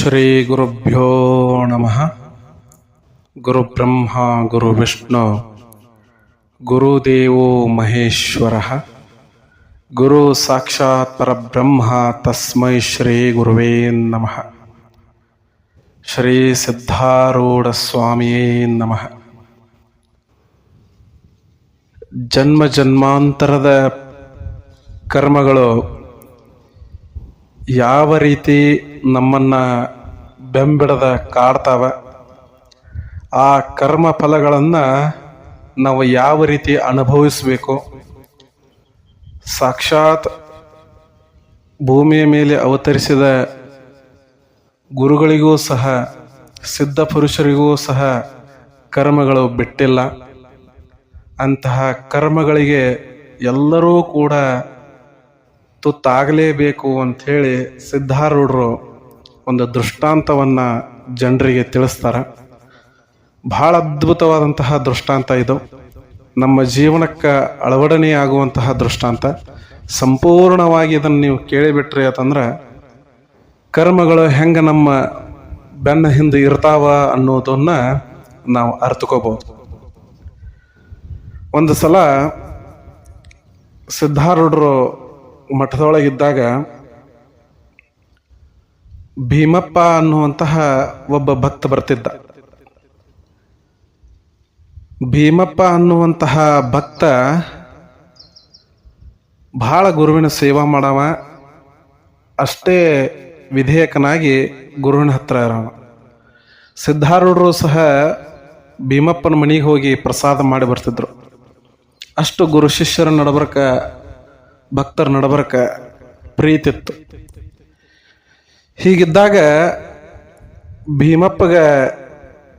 ಶ್ರೀ ಗುರುಭ್ಯೋ ನಮಃ. ಗುರುಬ್ರಹ್ಮ, ಗುರುವಿಷ್ಣು, ಗುರುದೇವೋ ಮಹೇಶ್ವರ. ಗುರು ಸಾಕ್ಷಾತ್ ಪರಬ್ರಹ್ಮ, ತಸ್ಮೈ ಶ್ರೀ ಗುರುವೇ ನಮಃ. ಶ್ರೀ ಸಿದ್ಧಾರೂಢ ಸ್ವಾಮಿಯೇ ನಮಃ. ಜನ್ಮ ಜನ್ಮಾಂತರದ ಕರ್ಮಗಳು ಯಾವ ರೀತಿ ನಮ್ಮನ್ನ ಬೆಂಬಿಡದ ಕಾಡ್ತಾವ? ಆ ಕರ್ಮ ಫಲಗಳನ್ನು ನಾವು ಯಾವ ರೀತಿ ಅನುಭವಿಸಬೇಕು? ಸಾಕ್ಷಾತ್ ಭೂಮಿಯ ಮೇಲೆ ಅವತರಿಸಿದ ಗುರುಗಳಿಗೂ ಸಹ, ಸಿದ್ಧ ಪುರುಷರಿಗೂ ಸಹ ಕರ್ಮಗಳು ಬಿಟ್ಟಿಲ್ಲ. ಅಂತಹ ಕರ್ಮಗಳಿಗೆ ಎಲ್ಲರೂ ಕೂಡ ತುತ್ತಾಗಲೇಬೇಕು ಅಂಥೇಳಿ ಸಿದ್ಧಾರೂಢರು ಒಂದು ದೃಷ್ಟಾಂತವನ್ನು ಜನರಿಗೆ ತಿಳಿಸ್ತಾರೆ. ಬಹಳ ಅದ್ಭುತವಾದಂತಹ ದೃಷ್ಟಾಂತ ಇದು. ನಮ್ಮ ಜೀವನಕ್ಕೆ ಅಳವಡನೆಯಾಗುವಂತಹ ದೃಷ್ಟಾಂತ. ಸಂಪೂರ್ಣವಾಗಿ ಇದನ್ನು ನೀವು ಕೇಳಿಬಿಟ್ರಿ ಅಂತಂದ್ರೆ, ಕರ್ಮಗಳು ಹೆಂಗೆ ನಮ್ಮ ಬೆನ್ನ ಹಿಂದೆ ಇರ್ತಾವ ಅನ್ನೋದನ್ನ ನಾವು ಅರ್ಥಕೋಬಹುದು ಒಂದು ಸಲ ಸಿದ್ಧಾರೂಢರು ಮಠದೊಳಗಿದ್ದಾಗ ಭೀಮಪ್ಪ ಅನ್ನುವಂತಹ ಒಬ್ಬ ಭಕ್ತ ಬರ್ತಿದ್ದ. ಭೀಮಪ್ಪ ಅನ್ನುವಂತಹ ಭಕ್ತ ಬಹಳ ಗುರುವಿನ ಸೇವಾ ಮಾಡವ, ಅಷ್ಟೇ ವಿಧೇಯಕನಾಗಿ ಗುರುವಿನ ಹತ್ರ ಇರವ. ಸಿದ್ಧಾರೂಢರು ಸಹ ಭೀಮಪ್ಪನ ಮನೆಗೆ ಹೋಗಿ ಪ್ರಸಾದ ಮಾಡಿ ಬರ್ತಿದ್ರು. ಅಷ್ಟು ಗುರು ಶಿಷ್ಯರ ನಡಬರ್ಕ ಭಕ್ತರ ನಡಬರ್ಕ ಪ್ರೀತಿತ್ತು. ಹೀಗಿದ್ದಾಗ ಭೀಮಪ್ಪಗ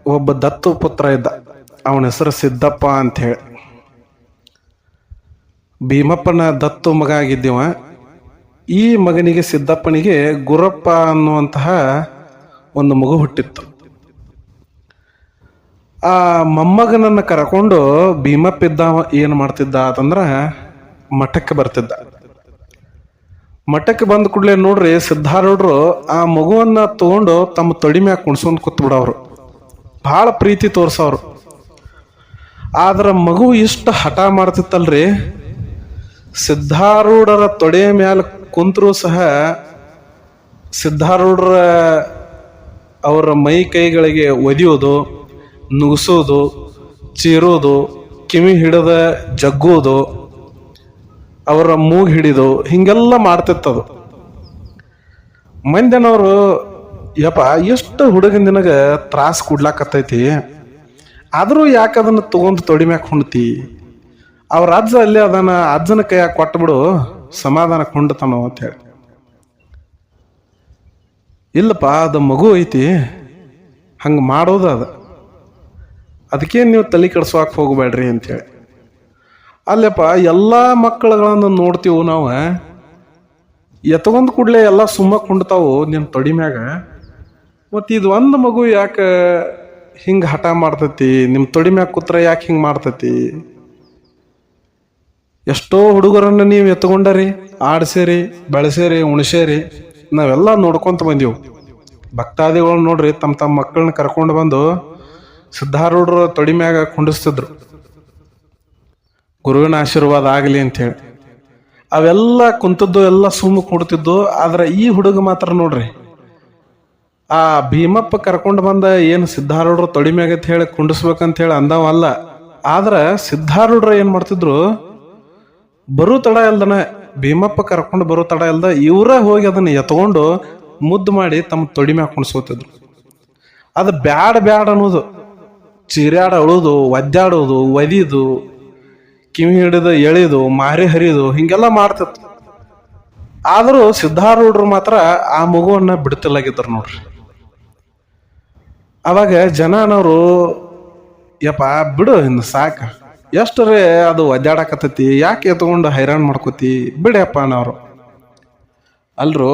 ಒಬ್ಬ ದತ್ತು ಪುತ್ರ ಇದ್ದ. ಅವನ ಹೆಸರು ಸಿದ್ದಪ್ಪ ಅಂತ ಹೇಳಿ. ಭೀಮಪ್ಪನ ದತ್ತು ಮಗ ಆಗಿದ್ದೀವ ಈ ಮಗನಿಗೆ ಸಿದ್ದಪ್ಪನಿಗೆ ಗುರಪ್ಪ ಅನ್ನುವಂತಹ ಒಂದು ಮಗು ಹುಟ್ಟಿತ್ತು. ಆ ಮೊಮ್ಮಗನನ್ನು ಕರಕೊಂಡು ಭೀಮಪ್ಪ ಇದ್ದ ಏನು ಮಾಡ್ತಿದ್ದ ಅಂತಂದ್ರೆ ಮಠಕ್ಕೆ ಬರ್ತಿದ್ದ. ಮಠಕ್ಕೆ ಬಂದ ಕೂಡಲೇ ನೋಡ್ರಿ ಸಿದ್ಧಾರೂಢರು ಆ ಮಗುವನ್ನ ತಗೊಂಡು ತಮ್ಮ ತೊಡಿ ಮ್ಯಾಗ ಕುಣ್ಸ್ಕೊಂಡು ಕೂತ್ ಬಿಡವ್ರು. ಭಾಳ ಪ್ರೀತಿ ತೋರ್ಸವ್ರು. ಆದ್ರ ಮಗು ಇಷ್ಟು ಹಠ ಮಾಡ್ತಿತ್ತಲ್ರಿ, ಸಿದ್ಧಾರೂಢರ ತೊಡೆಯ ಮ್ಯಾಲೆ ಕುಂತರೂ ಸಹ ಸಿದ್ಧಾರೂಢರ ಅವರ ಮೈ ಕೈಗಳಿಗೆ ಒದಿಯೋದು, ನುಗ್ಸೋದು, ಚೀರೋದು, ಕಿವಿ ಹಿಡದ ಜಗ್ಗೋದು ಅವರ ಮೂಗ್ ಹಿಡಿದು ಹಿಂಗೆಲ್ಲ ಮಾಡ್ತಿತ್ತದು. ಮಂದಿನವರು ಯಪ್ಪ, ಎಷ್ಟು ಹುಡುಗನ ದಿನಗ ತ್ರಾಸ ಕೊಡ್ಲಾಕತ್ತೈತಿ? ಆದರೂ ಯಾಕೆ ಅದನ್ನ ತೊಗೊಂಡು ತೊಡಿ ಮ್ಯಾಕ್ ಹೊಣ್ತಿ ಅವ್ರ ಅಜ್ಜ ಅಲ್ಲೇ ಅದನ್ನ ಅಜ್ಜನ ಕೈಯಾಗ ಕೊಟ್ಬಿಡು ಸಮಾಧಾನ ಕೊಂಡತನೋ ಅಂತ ಹೇಳಿ. ಇಲ್ಲಪ್ಪ, ಅದು ಮಗು ಐತಿ, ಹಂಗೆ ಮಾಡೋದು ಅದು. ಅದಕ್ಕೇನು ನೀವು ತಲೆ ಕೆಡ್ಸೋಕೆ ಹೋಗಬೇಡ್ರಿ ಅಂತೇಳಿ ಅಲ್ಲಪ್ಪ, ಎಲ್ಲ ಮಕ್ಕಳುಗಳನ್ನು ನೋಡ್ತೀವಿ ನಾವು ಎತ್ಕೊಂಡ್ ಕೂಡಲೇ ಎಲ್ಲ ಸುಮ್ಮ ಕುಂಡ್ತಾವು ನಿನ್ನ ತೊಡಿ ಮ್ಯಾಗ? ಮತ್ತು ಇದು ಒಂದು ಮಗು ಯಾಕೆ ಹಿಂಗೆ ಹಠ ಮಾಡ್ತತಿ? ನಿಮ್ಮ ತೊಡಿ ಮ್ಯಾಗ ಕೂತ್ರ ಯಾಕೆ ಹಿಂಗೆ ಮಾಡ್ತತಿ? ಎಷ್ಟೋ ಹುಡುಗರನ್ನ ನೀವು ಎತ್ಕೊಂಡರಿ, ಆಡ್ಸೇರಿ, ಬೆಳೆಸೇರಿ, ಉಣ್ಸೇರಿ, ನಾವೆಲ್ಲ ನೋಡ್ಕೊತ ಬಂದೀವು. ಭಕ್ತಾದಿಗಳು ನೋಡ್ರಿ ತಮ್ಮ ತಮ್ಮ ಮಕ್ಕಳನ್ನ ಕರ್ಕೊಂಡು ಬಂದು ಸಿದ್ಧಾರೂಢರ ತೊಡಿ ಮ್ಯಾಗ ಕುಂಡಿಸ್ತಿದ್ರು. ಗುರುವಿನ ಆಶೀರ್ವಾದ ಆಗಲಿ ಅಂತೇಳಿ ಅವೆಲ್ಲ ಕುಂತದ್ದು, ಎಲ್ಲ ಸುಮ್ಮ ಕೊಡ್ತಿದ್ದು, ಆದ್ರೆ ಈ ಹುಡುಗ ಮಾತ್ರ ನೋಡ್ರಿ. ಆ ಭೀಮಪ್ಪ ಕರ್ಕೊಂಡು ಬಂದ ಏನು ಸಿದ್ಧಾರೂಢರು ತೊಡಿಮ್ಯಾಗೈತೆ ಹೇಳಿ ಕುಂಡಿಸ್ಬೇಕಂತ ಹೇಳಿ ಅಂದವಲ್ಲ ಆದ್ರೆ ಸಿದ್ಧಾರೂಢರು ಏನ್ ಮಾಡ್ತಿದ್ರು, ಬರು ತಡ ಇಲ್ದನ, ಭೀಮಪ್ಪ ಕರ್ಕೊಂಡು ಬರೋ ತಡ ಇಲ್ದ ಇವರೇ ಹೋಗಿ ಅದನ್ನ ಎತ್ಕೊಂಡು ಮುದ್ದು ಮಾಡಿ ತಮ್ಮ ತೊಡಿ ಮ್ಯಾಗ ಕುಣಿಸ್ಕೋತಿದ್ರು ಅದು ಬ್ಯಾಡ ಬ್ಯಾಡ ಅನ್ನೋದು. ಚೀರ್ಯಾಡ ಅಳೋದು ಒದ್ದಾಡೋದು ಒದಿದು ಕಿವಿ ಹಿಡಿದು ಎಳೆದು, ಮಾರಿ ಹರಿದು ಹಿಂಗೆಲ್ಲ ಮಾಡ್ತಿತ್ತು. ಆದರೂ ಸಿದ್ಧಾರೂಢರು ಮಾತ್ರ ಆ ಮಗುವನ್ನ ಬಿಡ್ತಿಲ್ಲಾಗಿದ್ರು ನೋಡ್ರಿ. ಅವಾಗ ಜನನವರು, ಯಪ್ಪ, ಬಿಡು ಇನ್ನು ಸಾಕ. ಎಷ್ಟರೇ ಅದು ಒದ್ದಾಡಕತ್ತೈತಿ, ಯಾಕೆ ಎತ್ಕೊಂಡು ಹೈರಾಣ ಮಾಡ್ಕೋತಿ? ಬಿಡಪ್ಪ ಅನ್ನೋರು. ಅಲ್ರು,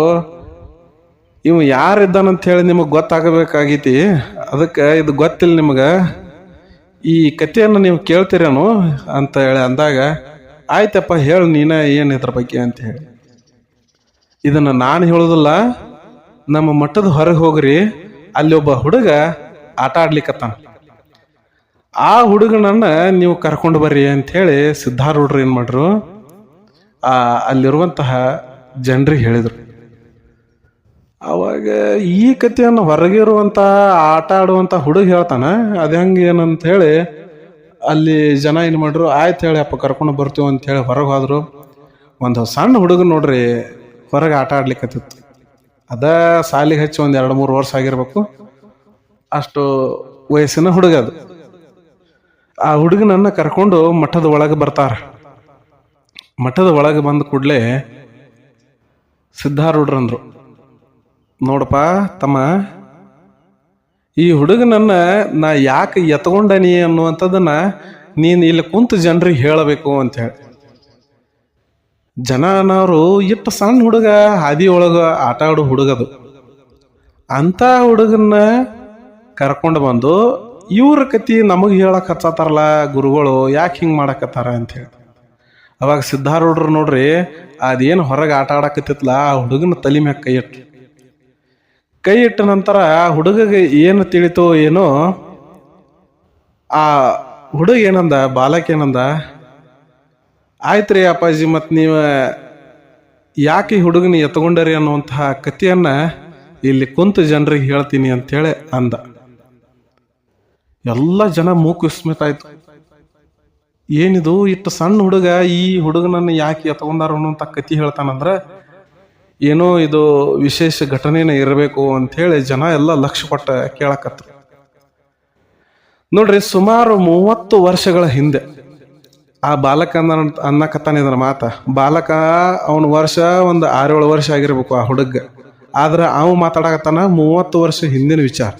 ಇವು ಯಾರಿದ್ದಾನಂತ ಹೇಳಿ ನಿಮಗೆ ಗೊತ್ತಾಗಬೇಕಾಗೈತಿ? ಅದಕ್ಕೆ ಇದು ಗೊತ್ತಿಲ್ಲ ನಿಮಗೆ. ಈ ಕಥೆಯನ್ನು ನೀವು ಕೇಳ್ತೀರೇನು ಅಂತ ಹೇಳಿ ಅಂದಾಗ, ಆಯ್ತಪ್ಪ, ಹೇಳು ನೀನ ಏನು ಇದ್ರ ಬಗ್ಗೆ ಅಂತ ಹೇಳಿ. ಇದನ್ನು ನಾನು ಹೇಳೋದಿಲ್ಲ, ನಮ್ಮ ಮಠದ ಹೊರಗೆ ಹೋಗ್ರಿ, ಅಲ್ಲಿ ಒಬ್ಬ ಹುಡುಗ ಆಟ ಆಡ್ಲಿಕ್ಕತ್ತಾನ ಆ ಹುಡುಗನನ್ನ ನೀವು ಕರ್ಕೊಂಡು ಬರ್ರಿ ಅಂತ ಹೇಳಿ ಸಿದ್ಧಾರೂಢರು ಏನು ಮಾಡ್ರು, ಆ ಅಲ್ಲಿರುವಂತಹ ಜನರಿಗೆ ಹೇಳಿದ್ರು. ಅವಾಗ ಈ ಕಥೆಯನ್ನು ಹೊರಗೆ ಇರುವಂತ ಆಟ ಆಡುವಂತ ಹುಡುಗ ಹೇಳ್ತಾನೆ, ಅದ ಹೆಂಗೆ ಏನಂತ ಹೇಳಿ, ಅಲ್ಲಿ ಜನ ಏನು ಮಾಡ್ರು, ಆಯ್ತು ಹೇಳಿ ಅಪ್ಪ, ಕರ್ಕೊಂಡು ಬರ್ತೀವಿ ಅಂತ ಹೇಳಿ ಹೊರಗೆ ಹೋದ್ರು. ಒಂದು ಸಣ್ಣ ಹುಡುಗ ನೋಡ್ರಿ, ಹೊರಗೆ ಆಟ ಆಡ್ಲಿಕ್ಕತ್ತಿತ್ತು ಅದ ಸಾಲಿಗೆ ಹಚ್ಚಿ ಒಂದು ಎರಡು ಮೂರು ವರ್ಷ ಆಗಿರ್ಬೇಕು. ಅಷ್ಟು ವಯಸ್ಸಿನ ಹುಡುಗ ಅದು. ಆ ಹುಡುಗನನ್ನು ಕರ್ಕೊಂಡು ಮಠದ ಒಳಗೆ ಬರ್ತಾರೆ. ಮಠದ ಒಳಗೆ ಬಂದ ಕೂಡಲೇ ಸಿದ್ಧಾರೂಢರಂದ್ರು. ನೋಡಪ್ಪ, ತಮ್ಮ, ಈ ಹುಡುಗನನ್ನ ನಾ ಯಾಕೆ ಎತ್ಕೊಂಡನಿ ಅನ್ನುವಂಥದ್ದನ್ನ ನೀನು ಇಲ್ಲಿ ಕುಂತು ಜನರಿಗೆ ಹೇಳಬೇಕು ಅಂತ ಹೇಳಿ. ಜನ ಅನ್ನೋರು ಇಟ್ಟು ಸಣ್ಣ ಹುಡುಗ, ಹಾದಿ ಒಳಗ ಆಟ ಆಡೋ ಹುಡುಗದು ಅಂಥ ಹುಡುಗನ್ನ ಕರ್ಕೊಂಡು ಬಂದು ಇವ್ರ ಕತಿ ನಮಗೆ ಹೇಳಕ್ಕೆ ಹಚ್ಚತಾರಲ್ಲ ಗುರುಗಳು, ಯಾಕೆ ಹಿಂಗೆ ಮಾಡಕತ್ತಾರ ಅಂತ ಹೇಳಿ. ಅವಾಗ ಸಿದ್ಧಾರೂಢರು ನೋಡ್ರಿ, ಅದೇನು ಹೊರಗೆ ಆಟ ಆಡಕತ್ತಿತ್ಲಾ ಆ ಹುಡುಗನ ತಲೆ ಮ್ಯಾಗ ಕೈ ಇಟ್ಟು ಕೈ ಇಟ್ಟ ನಂತರ ಹುಡುಗಗೆ ಏನು ತಿಳಿತೋ ಏನೋ, ಆ ಹುಡುಗ ಏನಂದ, ಬಾಲಕ ಏನಂದ, ಆಯ್ತ್ರಿ ಅಪ್ಪಾಜಿ ಮತ್ತು ನೀವು ಯಾಕೆ ಹುಡುಗನ ಎತ್ಕೊಂಡರಿ ಅನ್ನುವಂತಹ ಕಥೆಯನ್ನ ಇಲ್ಲಿ ಕುಂತು ಜನರಿಗೆ ಹೇಳ್ತೀನಿ ಅಂತೇಳಿ ಅಂದ. ಎಲ್ಲ ಜನ ಮೂಕು ವಿಸ್ಮಿತ ಆಯ್ತು ಏನಿದು ಇಟ್ಟು ಸಣ್ಣ ಹುಡುಗ ಈ ಹುಡುಗನನ್ನು ಯಾಕೆ ಎತ್ಕೊಂಡಾರ ಅನ್ನುವಂಥ ಕತಿ ಹೇಳ್ತಾನಂದ್ರ ಏನೋ ಇದು ವಿಶೇಷ ಘಟನೆನ ಇರಬೇಕು ಅಂತ ಹೇಳಿ ಜನ ಎಲ್ಲ ಲಕ್ಷ ಕೊಟ್ಟ ಕೇಳಕತ್ರು. ನೋಡ್ರಿ, ಸುಮಾರು ಮೂವತ್ತು ವರ್ಷಗಳ ಹಿಂದೆ ಆ ಬಾಲಕ ಅನ್ನ ಅನ್ನಕತ್ತಾನ ಇದರ ಮಾತ. ಬಾಲಕ ಅವನ ವರ್ಷ ಒಂದು ಆರೇಳು ವರ್ಷ ಆಗಿರ್ಬೇಕು ಆ ಹುಡುಗ. ಆದ್ರೆ ಅವ ಮಾತಾಡಕತ್ತಾನ ಮೂವತ್ತು ವರ್ಷ ಹಿಂದಿನ ವಿಚಾರ.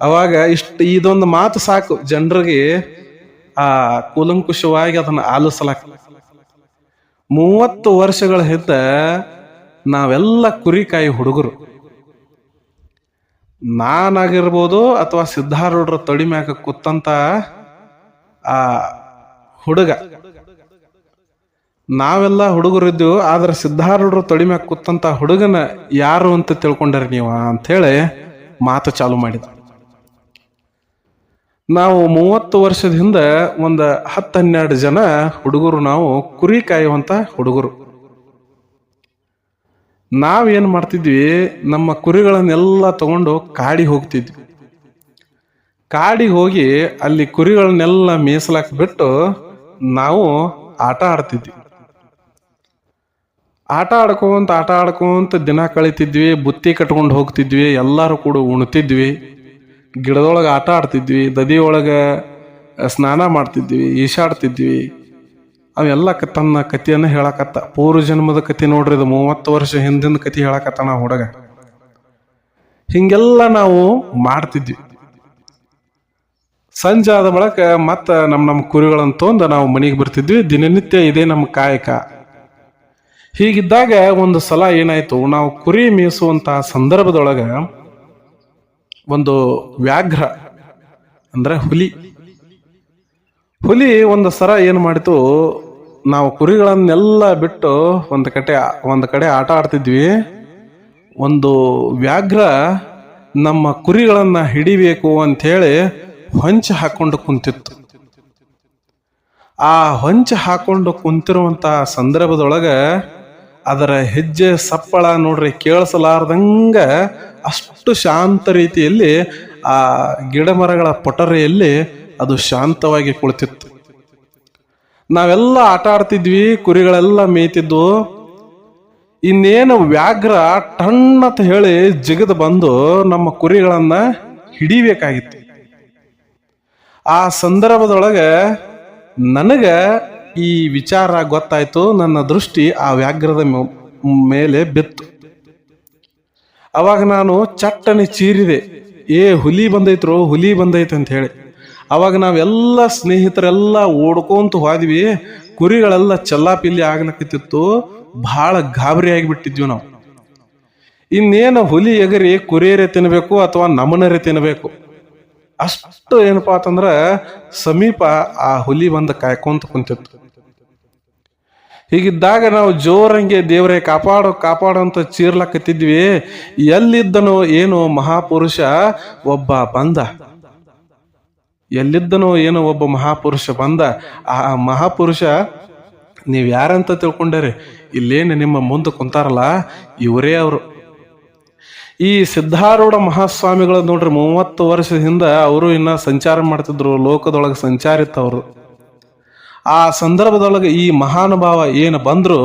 ಅವಾಗ ಇಷ್ಟು ಇದೊಂದು ಮಾತು ಸಾಕು. ಜನರಿಗೆ ಆ ಕೂಲಂಕುಷವಾಗಿ ಅದನ್ನ ಆಲಿಸಲಾಕ. ಮೂವತ್ತು ವರ್ಷಗಳ ಹಿಂದೆ ನಾವೆಲ್ಲ ಕುರಿಕಾಯಿ ಹುಡುಗರು. ನಾನಾಗಿರ್ಬೋದು ಅಥವಾ ಸಿದ್ಧಾರೂಢರ ತೊಡಿ ಮ್ಯಾಕ ಕೂತಂತ ಆ ಹುಡುಗ. ನಾವೆಲ್ಲ ಹುಡುಗರಿದ್ದೀವಿ ಆದ್ರೆ ಸಿದ್ಧಾರೂಢರ ತೊಡಿ ಮ್ಯಾಗ ಕೂತಂತ ಹುಡುಗನ ಯಾರು ಅಂತ ತಿಳ್ಕೊಂಡ್ರಿ ನೀವು ಅಂಥೇಳಿ ಮಾತು ಚಾಲು ಮಾಡಿದ ನಾವು ಮೂವತ್ತು ವರ್ಷದ ಹಿಂದೆ ಒಂದು ಹತ್ತು ಹನ್ನೆರಡು ಜನ ಹುಡುಗರು ನಾವು ಕುರಿ ಕಾಯುವಂಥ ಹುಡುಗರು. ನಾವೇನ್ ಮಾಡ್ತಿದ್ವಿ, ನಮ್ಮ ಕುರಿಗಳನ್ನೆಲ್ಲ ತಗೊಂಡು ಕಾಡಿಗೆ ಹೋಗ್ತಿದ್ವಿ. ಕಾಡಿಗೆ ಹೋಗಿ ಅಲ್ಲಿ ಕುರಿಗಳನ್ನೆಲ್ಲ ಮೀಸಲಾಕ್ ಬಿಟ್ಟು ನಾವು ಆಟ ಆಡ್ತಿದ್ವಿ. ಆಟ ಆಡ್ಕೊಂತ ಆಟ ಆಡ್ಕೊಂತ ದಿನ ಕಳಿತಿದ್ವಿ, ಬುತ್ತಿ ಕಟ್ಕೊಂಡು ಹೋಗ್ತಿದ್ವಿ, ಎಲ್ಲರೂ ಕೂಡ ಉಣ್ತಿದ್ವಿ. ಗಿಡದೊಳಗೆ ಆಟ ಆಡ್ತಿದ್ವಿ ದದಿ ಒಳಗೆ ಸ್ನಾನ ಮಾಡ್ತಿದ್ವಿ, ಈಶಾಡ್ತಿದ್ವಿ. ಅವೆಲ್ಲ ತನ್ನ ಕಥೆಯನ್ನು ಹೇಳಕತ್ತ. ಪೂರ್ವ ಜನ್ಮದ ಕತೆ ನೋಡ್ರಿ, ಇದು ಮೂವತ್ತು ವರ್ಷ ಹಿಂದಿನ ಕತೆ ಹೇಳಕತ್ತ ನಾ ಹುಡುಗ. ಹಿಂಗೆಲ್ಲ ನಾವು ಮಾಡ್ತಿದ್ವಿ. ಸಂಜೆ ಆದ ಬಳಕ ಮತ್ತೆ ನಮ್ಮ ನಮ್ಮ ಕುರಿಗಳನ್ನು ತೊಂದು ನಾವು ಮನೆಗೆ ಬರ್ತಿದ್ವಿ. ದಿನನಿತ್ಯ ಇದೇ ನಮ್ಮ ಕಾಯಕ. ಹೀಗಿದ್ದಾಗ ಒಂದು ಸಲ ಏನಾಯ್ತು, ನಾವು ಕುರಿ ಮೀಸುವಂತಹ ಸಂದರ್ಭದೊಳಗ ಒಂದು ವ್ಯಾಘ್ರ, ಅಂದ್ರೆ ಹುಲಿ ಹುಲಿ ಒಂದು ಸರ ಏನು ಮಾಡಿತು? ನಾವು ಕುರಿಗಳನ್ನೆಲ್ಲ ಬಿಟ್ಟು ಒಂದು ಕಡೆ ಒಂದು ಕಡೆ ಆಟ ಆಡ್ತಿದ್ವಿ. ಒಂದು ವ್ಯಾಘ್ರ ನಮ್ಮ ಕುರಿಗಳನ್ನ ಹಿಡಿಬೇಕು ಅಂಥೇಳಿ ಹೊಂಚ ಹಾಕೊಂಡು ಕುಂತಿತ್ತು. ಆ ಹೊಂಚ ಹಾಕೊಂಡು ಕುಂತಿರುವಂತ ಸಂದರ್ಭದೊಳಗ ಅದರ ಹೆಜ್ಜೆ, ಸಪ್ಪಳ ನೋಡ್ರಿ ಕೇಳಿಸಲಾರ್ದಂಗ ಅಷ್ಟು ಶಾಂತ ರೀತಿಯಲ್ಲಿ ಆ ಗಿಡ ಮರಗಳ ಪೊಟರೆಯಲ್ಲಿ ಅದು ಶಾಂತವಾಗಿ ಕುಳಿತಿತ್ತು. ನಾವೆಲ್ಲ ಆಟ ಆಡ್ತಿದ್ವಿ, ಕುರಿಗಳೆಲ್ಲ ಮೇಯ್ತಿದ್ವು ಇನ್ನೇನು ವ್ಯಾಘ್ರ ಅಂತ ಹೇಳಿ ಜಿಗಿದು ಬಂದು ನಮ್ಮ ಕುರಿಗಳನ್ನ ಹಿಡಿಬೇಕಾಗಿತ್ತು. ಆ ಸಂದರ್ಭದೊಳಗೆ ನನಗೆ ಈ ವಿಚಾರ ಗೊತ್ತಾಯ್ತು. ನನ್ನ ದೃಷ್ಟಿ ಆ ವ್ಯಾಘ್ರದ ಮೇಲೆ ಬಿತ್ತು. ಅವಾಗ ನಾನು ಚಟ್ಟನೆ ಚೀರಿದೆ. ಏ ಹುಲಿ ಬಂದೈತ್ರೋ, ಹುಲಿ ಬಂದೈತೆ ಅಂತ ಹೇಳಿ. ಅವಾಗ ನಾವೆಲ್ಲ ಸ್ನೇಹಿತರೆಲ್ಲ ಓಡ್ಕೊಂತ ಹೋದ್ವಿ. ಕುರಿಗಳೆಲ್ಲ ಚೆಲ್ಲಾಪಿಲ್ಲಿ ಆಗ್ಲಕತ್ತಿತ್ತು ಬಹಳ ಗಾಬರಿ ಆಗಿಬಿಟ್ಟಿದ್ವಿ ನಾವು. ಇನ್ನೇನು ಹುಲಿ, ಎಗರಿ ಕುರಿಯರೇ ತಿನ್ನಬೇಕು ಅಥವಾ ನಮನರೇ ತಿನ್ನಬೇಕು ಅಷ್ಟು ಏನಪ್ಪಾ ಅಂತಂದ್ರ ಸಮೀಪ ಆ ಹುಲಿ ಬಂದು ಕಾಯ್ಕೊಂತ ಕುಂತಿತ್ತು. ಹೀಗಿದ್ದಾಗ ನಾವು ಜೋರಂಗೆ ದೇವರೇ ಕಾಪಾಡು ಕಾಪಾಡು ಅಂತ ಚೀರ್ಲಕತ್ತಿದ್ವಿ. ಎಲ್ಲಿದ್ದನೋ ಏನೋ ಮಹಾಪುರುಷ ಒಬ್ಬ ಬಂದ. ಎಲ್ಲಿದ್ದನೋ ಏನೋ ಒಬ್ಬ ಮಹಾಪುರುಷ ಬಂದ, ಆ ಮಹಾಪುರುಷ, ನೀವು ಯಾರಂತ ತಿಳ್ಕೊಂಡರೆ, ಇಲ್ಲೇನು ನಿಮ್ಮ ಮುಂದೆ ಕುಂತಾರಲ್ಲ, ಇವರೇ ಅವರು. ಈ ಸಿದ್ಧಾರೂಢ ಮಹಾಸ್ವಾಮಿಗಳು ನೋಡ್ರಿ, ಮೂವತ್ತು ವರ್ಷದ ಹಿಂದ ಅವರು ಇನ್ನ ಸಂಚಾರ ಮಾಡ್ತಿದ್ರು, ಲೋಕದೊಳಗೆ ಸಂಚಾರ ಇತ್ತು ಅವರು. ಆ ಸಂದರ್ಭದೊಳಗೆ ಈ ಮಹಾನುಭಾವ ಏನು ಬಂದ್ರು,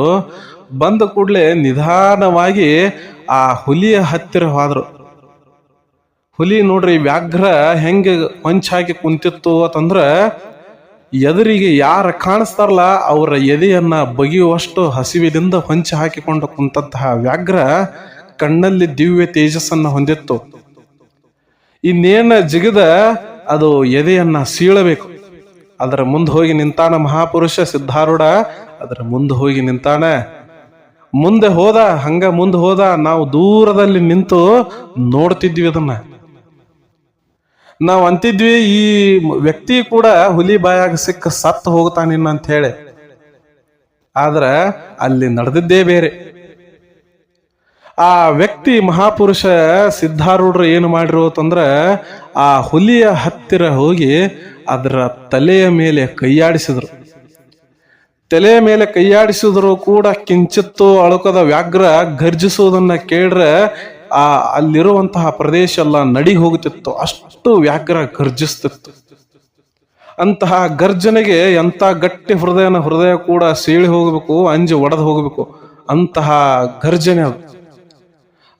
ಬಂದ ಕೂಡಲೇ ನಿಧಾನವಾಗಿ ಆ ಹುಲಿಯ ಹತ್ತಿರ ಹೋದ್ರು. ಹುಲಿ ನೋಡ್ರಿ, ವ್ಯಾಘ್ರ ಹೆಂಗೆ ಹೊಂಚ್ ಹಾಕಿ ಕುಂತಿತ್ತು ಅಂತಂದ್ರೆ, ಎದುರಿಗೆ ಯಾರ ಕಾಣಿಸ್ತಾರಲ್ಲ ಅವರ ಎದೆಯನ್ನ ಬಗೆಯುವಷ್ಟು ಹಸಿವಿನಿಂದ ಹೊಂಚಿ ಹಾಕಿಕೊಂಡು ಕುಂತಹ ವ್ಯಾಘ್ರ ಕಣ್ಣಲ್ಲಿ ದಿವ್ಯ ತೇಜಸ್ಸನ್ನ ಹೊಂದಿತ್ತು. ಇನ್ನೇನ ಜಿಗಿದ ಅದು ಎದೆಯನ್ನ ಸೀಳಬೇಕು. ಅದರ ಮುಂದೆ ಹೋಗಿ ನಿಂತಾಣ ಮಹಾಪುರುಷ ಸಿದ್ಧಾರೂಢ, ಅದರ ಮುಂದೆ ಹೋಗಿ ನಿಂತಾನ. ಮುಂದೆ ಹೋದ, ಹಂಗ ಮುಂದೆ ಹೋದ, ನಾವು ದೂರದಲ್ಲಿ ನಿಂತು ನೋಡ್ತಿದ್ವಿ ಅದನ್ನ. ನಾವು ಅಂತಿದ್ವಿ, ಈ ವ್ಯಕ್ತಿ ಕೂಡ ಹುಲಿ ಬಾಯಾಗ ಸಿಕ್ಕ ಸತ್ತು ಹೋಗ್ತಾನಿನ್ನ ಅಂತ ಹೇಳಿ. ಆದ್ರ ಅಲ್ಲಿ ನಡೆದಿದ್ದೇ ಬೇರೆ. ಆ ವ್ಯಕ್ತಿ ಮಹಾಪುರುಷ ಸಿದ್ಧಾರೂಢರು ಏನು ಮಾಡಿರೋತಂದ್ರ ಆ ಹುಲಿಯ ಹತ್ತಿರ ಹೋಗಿ ಅದರ ತಲೆಯ ಮೇಲೆ ಕೈಯಾಡಿಸಿದ್ರು. ತಲೆಯ ಮೇಲೆ ಕೈಯಾಡಿಸಿದ್ರು ಕೂಡ ಕಿಂಚಿತ್ತು ಅಳುಕದ ವ್ಯಾಘ್ರ ಗರ್ಜಿಸುವುದನ್ನ ಕೇಳ್ರೆ ಆ, ಅಲ್ಲಿರುವಂತಹ ಪ್ರದೇಶ ಎಲ್ಲ ನಡಿ ಹೋಗುತ್ತಿತ್ತು. ಅಷ್ಟು ವ್ಯಾಘ್ರ ಗರ್ಜಿಸ್ತಿತ್ತು ಅಂತಹ ಗರ್ಜನೆಗೆ ಎಂಥ ಗಟ್ಟಿ ಹೃದಯನ ಹೃದಯ ಕೂಡ ಸೀಳಿ ಹೋಗಬೇಕು, ಅಂಜಿ ಒಡೆದು ಹೋಗಬೇಕು. ಅಂತಹ ಗರ್ಜನೆ ಅದು.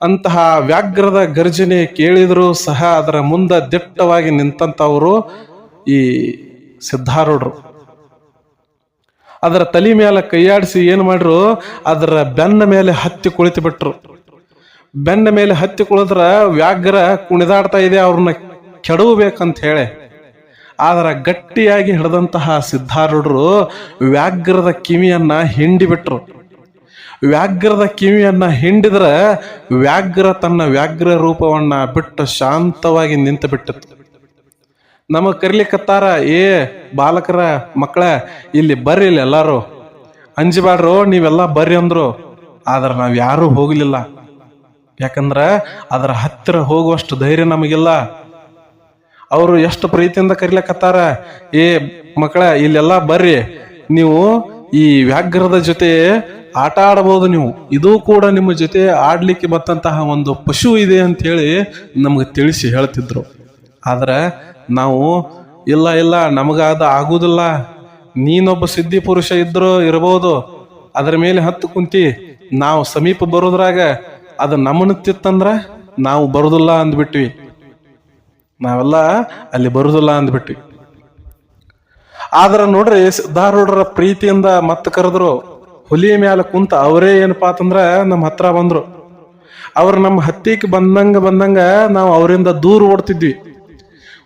ಅಂತಹ ವ್ಯಾಘ್ರದ ಗರ್ಜನೆ ಕೇಳಿದರೂ ಸಹ ಅದರ ಮುಂದೆ ದಿಟ್ಟವಾಗಿ ನಿಂತಂತವರು ಈ ಸಿದ್ಧಾರೂಢರು. ಅದರ ತಲೆ ಮೇಲೆ ಕೈಯಾಡಿಸಿ ಏನು ಮಾಡ್ರು ಅದರ ಬೆನ್ನ ಮೇಲೆ ಹತ್ತಿ ಕುಳಿತು ಬಿಟ್ರು ಬೆನ್ನ ಮೇಲೆ ಹತ್ತಿ ಕುಳಿದ್ರ ವ್ಯಾಘ್ರ ಕುಣಿದಾಡ್ತಾ ಇದೆ, ಅವ್ರನ್ನ ಕೆಡವಬೇಕಂತ ಹೇಳಿ. ಆದ್ರ ಗಟ್ಟಿಯಾಗಿ ಹಿಡಿದಂತಹ ಸಿದ್ಧಾರೂಢರು ವ್ಯಾಘ್ರದ ಕಿವಿಯನ್ನ ಹಿಂಡಿ ಬಿಟ್ರು. ವ್ಯಾಘ್ರದ ಕಿವಿಯನ್ನ ಹಿಂಡಿದ್ರ ವ್ಯಾಘ್ರ ತನ್ನ ವ್ಯಾಘ್ರ ರೂಪವನ್ನ ಬಿಟ್ಟು ಶಾಂತವಾಗಿ ನಿಂತು ಬಿಟ್ಟಿತ್ತು. ನಮಗ್ ಕರಿಲಿಕ್ಕತ್ತಾರ ಏ ಬಾಲಕರ ಮಕ್ಕಳ ಇಲ್ಲಿ ಬರ್ರಿ ಎಲ್ಲಾರು. ಅಂಜಬಾಡ್ರು ನೀವೆಲ್ಲ ಬರ್ರಿ ಅಂದ್ರು. ಆದ್ರೆ ನಾವ್ ಯಾರು ಹೋಗ್ಲಿಲ್ಲ. ಯಾಕಂದ್ರ ಅದರ ಹತ್ತಿರ ಹೋಗುವಷ್ಟು ಧೈರ್ಯ ನಮಗಿಲ್ಲ. ಅವರು ಎಷ್ಟು ಪ್ರೀತಿಯಿಂದ ಕರಿಲಕತ್ತಾರ, ಏ ಮಕ್ಕಳ, ಇಲ್ಲೆಲ್ಲ ಬರ್ರಿ. ನೀವು ಈ ವ್ಯಾಘ್ರದ ಜೊತೆ ಆಟ ಆಡಬಹುದು ನೀವು. ಇದು ಕೂಡ ನಿಮ್ಮ ಜೊತೆ ಆಡ್ಲಿಕ್ಕೆ ಬಂದಂತಹ ಒಂದು ಪಶು ಇದೆ ಅಂತ ಹೇಳಿ ನಮ್ಗೆ ತಿಳಿಸಿ ಹೇಳ್ತಿದ್ರು. ಆದ್ರೆ ನಾವು, ಇಲ್ಲ ಇಲ್ಲ, ನಮಗಾದ ಆಗುದಿಲ್ಲ. ನೀನೊಬ್ಬ ಸಿದ್ಧಿ ಪುರುಷ ಇದ್ರು ಇರಬಹುದು ಅದರ ಮೇಲೆ ಹತ್ತು ಕುಂತಿ, ನಾವು ಸಮೀಪ ಬರೋದ್ರಾಗ ಅದು ನಮ್ಮನತ್ತಿತ್ತಂದ್ರೆ ನಾವು ಬರುದಿಲ್ಲ ಅಂದ್ಬಿಟ್ವಿ. ನಾವೆಲ್ಲ ಅಲ್ಲಿ ಬರುದಿಲ್ಲ ಅಂದ್ಬಿಟ್ವಿ. ಆದ್ರ ನೋಡ್ರಿ ಸಿದ್ಧಾರೂಢರ ಪ್ರೀತಿಯಿಂದ ಮತ್ತ ಕರೆದ್ರು, ಹುಲಿ ಮ್ಯಾಲ ಕುಂತ ಅವರೇ ಏನಪ್ಪಾ ಅಂತಂದ್ರ ನಮ್ಮ ಹತ್ರ ಬಂದ್ರು. ಅವ್ರು ನಮ್ಮ ಹತ್ತಿಗೆ ಬಂದಂಗ ಬಂದಂಗ ನಾವು ಅವರಿಂದ ದೂರ ಓಡ್ತಿದ್ವಿ.